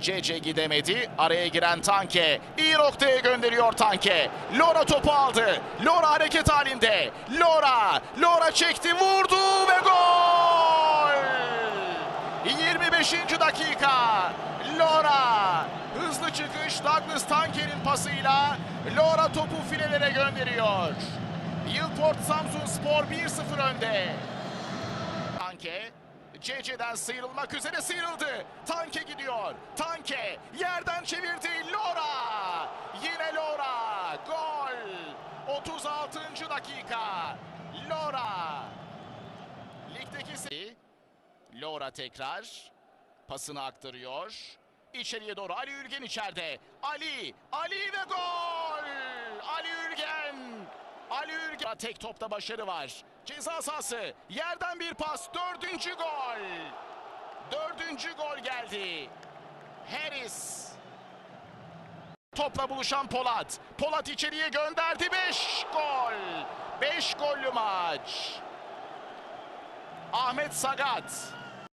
CC gidemedi. Araya giren Tanke. iyi noktaya gönderiyor Tanke. Lora topu aldı. Lora hareket halinde. Lora. Lora çekti vurdu ve gol. 25. dakika. Lora. Hızlı çıkış Douglas Tanker'in pasıyla Lora topu filelere gönderiyor. Yılport Samsun Spor 1-0 önde. Tanke CC'den sıyrılmak üzere sıyrıldı. Tanke gidiyor. Tanke yerden çevirdi. Lora. Yine Lora. Gol. 36. dakika. Lora. Ligdeki Lora tekrar pasını aktarıyor. İçeriye doğru Ali Ülgen içeride. Ali, Ali ve gol! Ali Ülgen! Ali Ülgen tek topta başarı var. Ceza sahası. Yerden bir pas. Dördüncü gol. Dördüncü gol geldi. Harris. Topla buluşan Polat. Polat içeriye gönderdi. Beş gol. Beş gollü maç. Ahmet Sagat.